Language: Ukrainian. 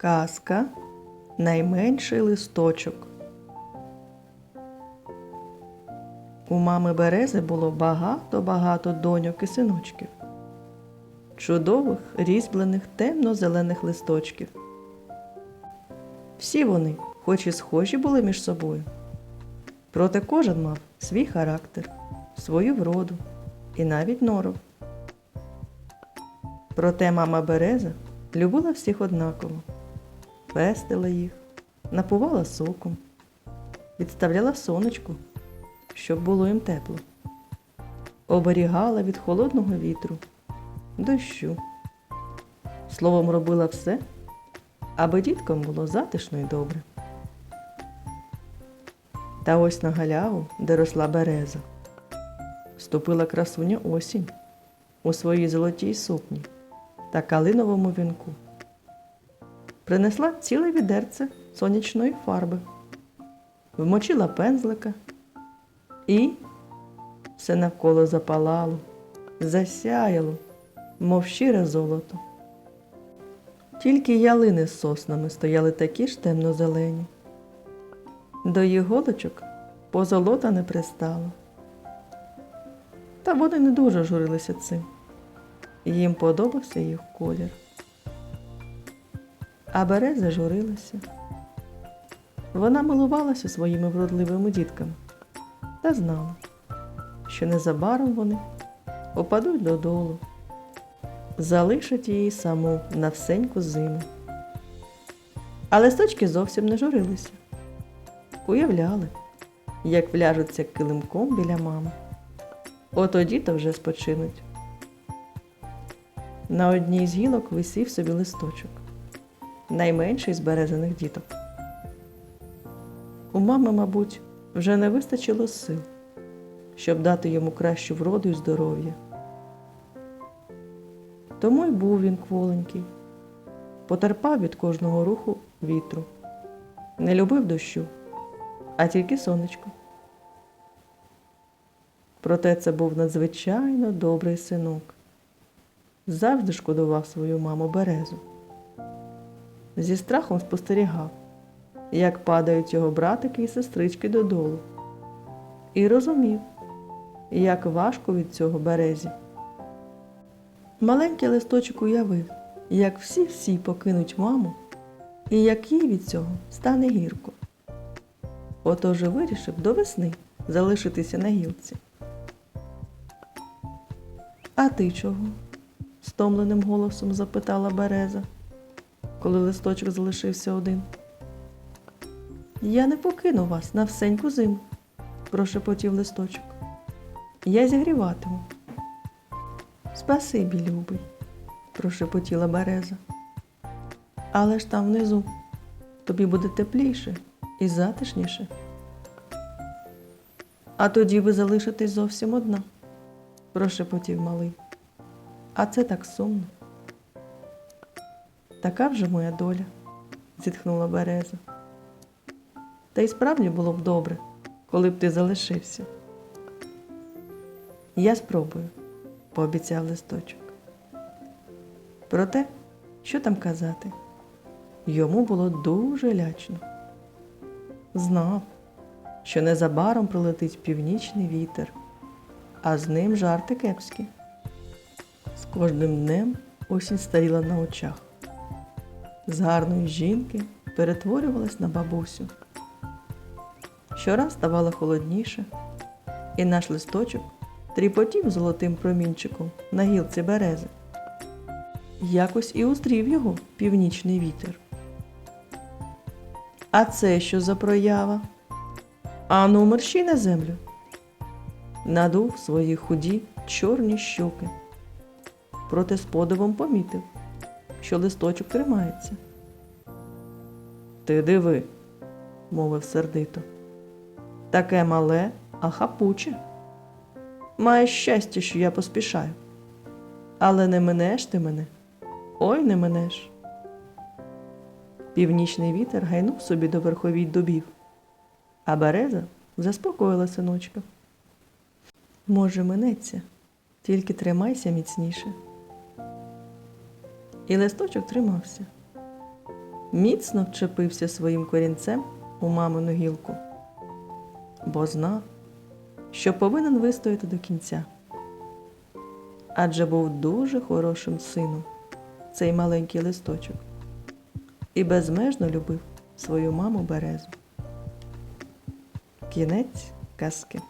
Казка найменший листочок. У мами берези було багато-багато доньок і синочків, чудових різьблених темно-зелених листочків. Всі вони, хоч і схожі були між собою, проте кожен мав свій характер, свою вроду і навіть норов. Проте мама Береза любила всіх однаково, пестила їх, напувала соком, відставляла сонечку, щоб було їм тепло, оберігала від холодного вітру, дощу. Словом, робила все, аби діткам було затишно і добре. Та ось на галяву, де росла береза, вступила красуня осінь у своїй золотій сукні та калиновому вінку. Принесла ціле відерце сонячної фарби, вмочила пензлика і все навколо запалало, засяяло, мов щире золото. Тільки ялини з соснами стояли такі ж темно-зелені. До їх голочок позолота не пристала. Та вони не дуже журилися цим. Їм подобався їх колір. А береза журилася. Вона милувалася своїми вродливими дітками та знала, що незабаром вони опадуть додолу, залишать її саму на всеньку зиму. А листочки зовсім не журилися. Уявляли, як вляжуться килимком біля мами. Отоді то вже спочинуть. На одній з гілок висів собі листочок, найменший з березаних діток. У мами, мабуть, вже не вистачило сил, щоб дати йому кращу вроду і здоров'я. Тому й був він кволенький, потерпав від кожного руху вітру, не любив дощу, а тільки сонечко. Проте це був надзвичайно добрий синок завжди шкодував свою маму березу. Зі страхом спостерігав, як падають його братики і сестрички додолу, і розумів, як важко від цього березі. Маленький листочок уявив, як всі-всі покинуть маму, і як їй від цього стане гірко. Отож вирішив до весни залишитися на гілці. А ти чого? стомленим голосом запитала Береза, коли листочок залишився один. Я не покину вас на всеньку зиму, прошепотів листочок. Я зігріватиму. Спасибі, любий, прошепотіла Береза. Але ж там внизу тобі буде тепліше і затишніше. А тоді ви залишитесь зовсім одна, прошепотів малий. А це так сумно. Така вже моя доля, зітхнула Береза. Та й справді було б добре, коли б ти залишився. Я спробую, пообіцяв листочок. Проте, що там казати, йому було дуже лячно. Знав, що незабаром прилетить північний вітер, а з ним жарти кепські. З кожним днем осінь старіла на очах. З гарної жінки перетворювалась на бабусю. Щораз ставало холодніше, і наш листочок тріпотів золотим промінчиком на гілці берези. Якось і уздрів його північний вітер. А це що за проява? Ану, мерщій на землю. Надув свої худі чорні щоки проте з подивом помітив, що листочок тримається. Ти диви, мовив сердито. Таке мале, а хапуче. Маєш щастя, що я поспішаю. Але не минеш ти мене, ой не минеш. Північний вітер гайнув собі до верховій дубів, а береза заспокоїла синочка. Може, минеться, тільки тримайся міцніше. І листочок тримався. міцно вчепився своїм корінцем у мамину гілку, бо знав, що повинен вистояти до кінця. Адже був дуже хорошим сином цей маленький листочок і безмежно любив свою маму березу. Кінець казки.